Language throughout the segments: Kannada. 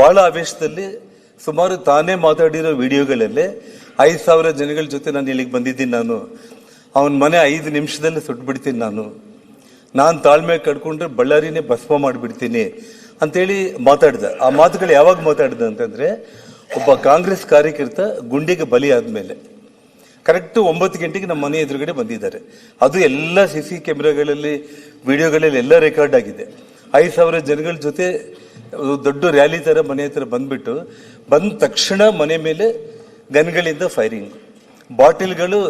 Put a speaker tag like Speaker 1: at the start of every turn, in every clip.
Speaker 1: ಬಹಳ ಆವೇಶದಲ್ಲಿ ಸುಮಾರು ತಾನೇ ಮಾತಾಡಿರೋ ವಿಡಿಯೋಗಳಲ್ಲೇ ಐದು ಸಾವಿರ ಜನಗಳ ಜೊತೆ ನಾನು ಇಲ್ಲಿಗೆ ಬಂದಿದ್ದೀನಿ ನಾನು. ಅವನ ಮನೆ ಐದು ನಿಮಿಷದಲ್ಲಿ ಸುಟ್ಬಿಡ್ತೀನಿ ನಾನು. ನಾನು ತಾಳ್ಮೆ ಕಡ್ಕೊಂಡ್ರೆ ಬಳ್ಳಾರಿನೇ ಭಸ್ಮ ಮಾಡಿಬಿಡ್ತೀನಿ ಅಂತೇಳಿ ಮಾತಾಡ್ದ. ಆ ಮಾತುಗಳು ಯಾವಾಗ ಮಾತಾಡ್ದ ಅಂತಂದರೆ ಒಬ್ಬ ಕಾಂಗ್ರೆಸ್ ಕಾರ್ಯಕರ್ತ ಗುಂಡಿಗೆ ಬಲಿ ಆದಮೇಲೆ. ಕರೆಕ್ಟ್ ಒಂಬತ್ತು ಗಂಟೆಗೆ ನಮ್ಮ ಮನೆ ಎದುರುಗಡೆ ಬಂದಿದ್ದಾರೆ. ಅದು ಎಲ್ಲ ಸಿ ಸಿ ಕ್ಯಾಮ್ರಾಗಳಲ್ಲಿ, ವಿಡಿಯೋಗಳಲ್ಲಿ ಎಲ್ಲ ರೆಕಾರ್ಡ್ ಆಗಿದೆ. ಐದು ಸಾವಿರ ಜನಗಳ ಜೊತೆ ದೊಡ್ಡ ರ್ಯಾಲಿ ಥರ ಮನೆ ಹತ್ರ ಬಂದ್ಬಿಟ್ಟು ಬಂದ ತಕ್ಷಣ ಮನೆ ಮೇಲೆ ಗನ್ಗಳಿಂದ ಫೈರಿಂಗ್ ಬಾಟಿಲ್ಗಳು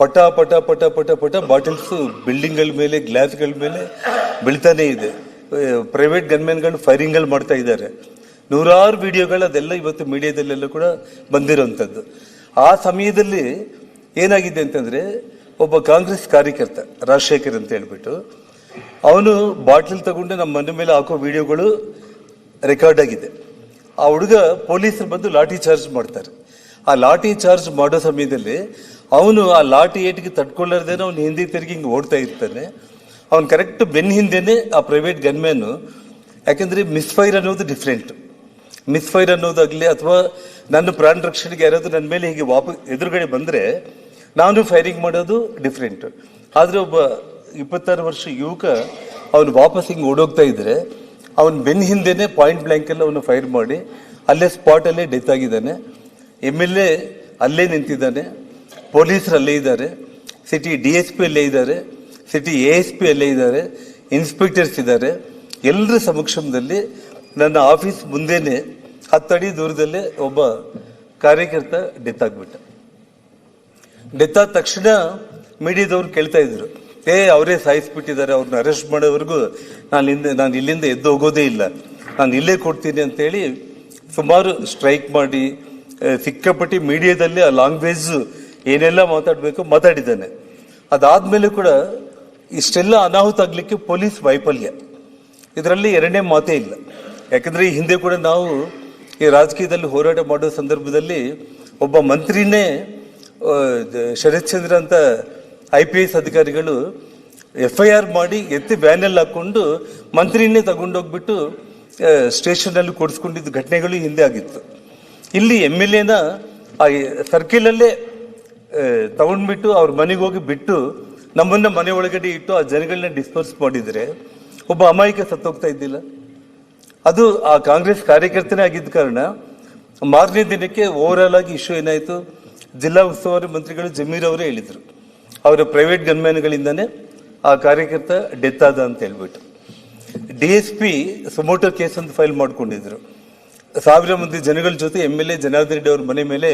Speaker 1: ಪಟ ಪಟ ಪಟ ಪಟ ಪಟ ಬಾಟಿಲ್ಸ್ ಬಿಲ್ಡಿಂಗ್ಗಳ ಮೇಲೆ ಗ್ಲಾಸ್ಗಳ ಮೇಲೆ ಬೀಳ್ತಾನೆ ಇದೆ. ಪ್ರೈವೇಟ್ ಗನ್ಮೆನ್ಗಳು ಫೈರಿಂಗ್ಗಳು ಮಾಡ್ತಾ ಇದ್ದಾರೆ. ನೂರಾರು ವಿಡಿಯೋಗಳು ಅದೆಲ್ಲ ಇವತ್ತು ಮೀಡಿಯಾದಲ್ಲೆಲ್ಲ ಕೂಡ ಬಂದಿರೋಂಥದ್ದು ಆ ಸಮಯದಲ್ಲಿ ಏನಾಗಿದೆ ಅಂತಂದ್ರೆ ಒಬ್ಬ ಕಾಂಗ್ರೆಸ್ ಕಾರ್ಯಕರ್ತ, ರಾಜಶೇಖರ್ ಅಂತ ಹೇಳ್ಬಿಟ್ಟು, ಅವನು ಬಾಟ್ಲ್ ತಗೊಂಡು ನಮ್ಮ ಮನೆ ಮೇಲೆ ಹಾಕೋ ವಿಡಿಯೋಗಳು ರೆಕಾರ್ಡ್ ಆಗಿದೆ. ಆ ಹುಡುಗ ಪೊಲೀಸರು ಬಂದು ಲಾಠಿ ಚಾರ್ಜ್ ಮಾಡ್ತಾರೆ. ಆ ಲಾಠಿ ಚಾರ್ಜ್ ಮಾಡೋ ಸಮಯದಲ್ಲಿ ಅವನು ಆ ಲಾಠಿ ಏಟಿಗೆ ತಡ್ಕೊಳ್ಳಾರ್ದೇನೆ ಅವನು ಹಿಂದಿ ತಿರುಗಿ ಹಿಂಗೆ ಓಡ್ತಾ ಇರ್ತಾನೆ. ಅವನು ಕರೆಕ್ಟ್ ಬೆನ್ ಹಿಂದೆನೆ ಆ ಪ್ರೈವೇಟ್ ಗನ್ಮ್ಯಾನು ಯಾಕಂದ್ರೆ ಮಿಸ್ಫೈರ್ ಅನ್ನೋದು ಡಿಫ್ರೆಂಟ್ ಮಿಸ್ಫೈರ್ ಅನ್ನೋದಾಗಲಿ ಅಥವಾ ನನ್ನ ಪ್ರಾಣ ರಕ್ಷಣೆಗೆ ಯಾರಾದರೂ ನನ್ನ ಮೇಲೆ ಹೀಗೆ ವಾಪ, ಎದುರುಗಡೆ ಬಂದ್ರೆ ನಾನು ಫೈರಿಂಗ್ ಮಾಡೋದು ಡಿಫ್ರೆಂಟ್ ಆದರೆ ಒಬ್ಬ ಇಪ್ಪತ್ತಾರು ವರ್ಷ ಯುವಕ, ಅವನು ವಾಪಸ್ ಹಿಂಗೆ ಓಡೋಗ್ತಾ ಇದ್ರೆ ಅವನ ಬೆನ್ ಹಿಂದೆನೆ ಪಾಯಿಂಟ್ ಬ್ಲ್ಯಾಂಕಲ್ಲಿ ಅವನು ಫೈರ್ ಮಾಡಿ, ಅಲ್ಲೇ ಸ್ಪಾಟ್ ಅಲ್ಲೇ ಡೆತ್ ಆಗಿದ್ದಾನೆ. ಎಂ ಎಲ್ ಎ ಅಲ್ಲೇ ನಿಂತಿದ್ದಾನೆ. ಪೊಲೀಸರು ಅಲ್ಲೇ ಇದ್ದಾರೆ. ಸಿಟಿ ಡಿ ಎಸ್ ಪಿ ಅಲ್ಲೇ ಇದ್ದಾರೆ. ಸಿಟಿ ಎ ಎಸ್ ಪಿ ಅಲ್ಲೇ ಇದ್ದಾರೆ. ಇನ್ಸ್ಪೆಕ್ಟರ್ಸ್ ಇದ್ದಾರೆ. ಎಲ್ಲರ ಸಮಕ್ಷಮದಲ್ಲಿ ನನ್ನ ಆಫೀಸ್ ಮುಂದೆನೆ, ಹತ್ತಡಿ ದೂರದಲ್ಲೇ ಒಬ್ಬ ಕಾರ್ಯಕರ್ತ ಡೆತ್ ಆಗ್ಬಿಟ್ಟ. ಡೆತ್ ಆದ ತಕ್ಷಣ ಮೀಡಿಯಾದವ್ರು ಕೇಳ್ತಾ ಇದ್ರು. ಏ ಅವರೇ ಸಾಯಿಸ್ಬಿಟ್ಟಿದ್ದಾರೆ ಅವ್ರನ್ನ ಅರೆಸ್ಟ್ ಮಾಡೋವರೆಗೂ ನಾನು ಹಿಂದೆ ನಾನು ಇಲ್ಲಿಂದ ಎದ್ದು ಹೋಗೋದೇ ಇಲ್ಲ. ನಾನು ಇಲ್ಲೇ ಕೊಡ್ತೀನಿ ಅಂತೇಳಿ ಸುಮಾರು ಸ್ಟ್ರೈಕ್ ಮಾಡಿ ಸಿಕ್ಕಾಪಟ್ಟಿ ಮೀಡಿಯಾದಲ್ಲಿ ಆ ಲ್ಯಾಂಗ್ವೇಜ್ ಏನೆಲ್ಲ ಮಾತಾಡಬೇಕು ಮಾತಾಡಿದ್ದಾನೆ. ಅದಾದಮೇಲೆ ಕೂಡ ಇಷ್ಟೆಲ್ಲ ಅನಾಹುತ ಆಗಲಿಕ್ಕೆ ಪೊಲೀಸ್ ವೈಫಲ್ಯ. ಇದರಲ್ಲಿ ಎರಡನೇ ಮಾತೇ ಇಲ್ಲ. ಯಾಕಂದರೆ ಈ ಹಿಂದೆ ಕೂಡ ನಾವು ಈ ರಾಜಕೀಯದಲ್ಲಿ ಹೋರಾಟ ಮಾಡೋ ಸಂದರ್ಭದಲ್ಲಿ ಒಬ್ಬ ಮಂತ್ರಿನೇ ಶರತ್ಚಂದ್ರ ಶರತ್ ಚಂದ್ರ ಅಂತ ಐ ಪಿ ಎಸ್ ಅಧಿಕಾರಿಗಳು ಎಫ್ ಐ ಆರ್ ಮಾಡಿ ಎತ್ತಿ ವ್ಯಾನಲ್ಲಿ ಹಾಕ್ಕೊಂಡು ಮಂತ್ರಿನೇ ತಗೊಂಡೋಗ್ಬಿಟ್ಟು ಸ್ಟೇಷನ್ ಅಲ್ಲಿ ಕೊಡಿಸ್ಕೊಂಡಿದ್ದ ಘಟನೆಗಳು ಹಿಂದೆ ಆಗಿತ್ತು. ಇಲ್ಲಿ ಎಂ ಎಲ್ ಎನ ಆ ಸರ್ಕಲ್ ಅಲ್ಲೇ ಆ, ತಗೊಂಡ್ಬಿಟ್ಟು ಅವ್ರ ಮನೆಗೆ ಹೋಗಿ ಬಿಟ್ಟು ನಮ್ಮನ್ನ ಮನೆ ಒಳಗಡೆ ಇಟ್ಟು ಆ ಜನಗಳನ್ನ ಡಿಸ್ಪೋಸ್ ಮಾಡಿದ್ರೆ ಒಬ್ಬ ಅಮಾಯಕ ಸತ್ತೋಗ್ತಾ ಇದ್ದಿಲ್ಲ. ಅದು ಆ ಕಾಂಗ್ರೆಸ್ ಕಾರ್ಯಕರ್ತನೇ ಆಗಿದ್ದ ಕಾರಣ ಮಾರನೇ ದಿನಕ್ಕೆ ಓವರ್ ಆಗಿ ಇಶ್ಯೂ ಏನಾಯ್ತು? ಜಿಲ್ಲಾ ಉಸ್ತುವಾರಿ ಮಂತ್ರಿಗಳು ಜಮೀರ್ ಅವರೇ ಹೇಳಿದ್ರು. ಅವರ ಪ್ರೈವೇಟ್ ಗನ್ಮ್ಯಾನ್ಗಳಿಂದನೇ ಆ ಕಾರ್ಯಕರ್ತ ಡೆತ್ ಆದ ಅಂತ ಹೇಳ್ಬಿಟ್ಟು. D S P suo motu case ಅಂತ ಫೈಲ್ ಮಾಡ್ಕೊಂಡಿದ್ರು. ಸಾವಿರ ಮಂದಿ ಜನಗಳ ಜೊತೆ M L A Janardhan Reddy ಅವ್ರ ಮನೆ ಮೇಲೆ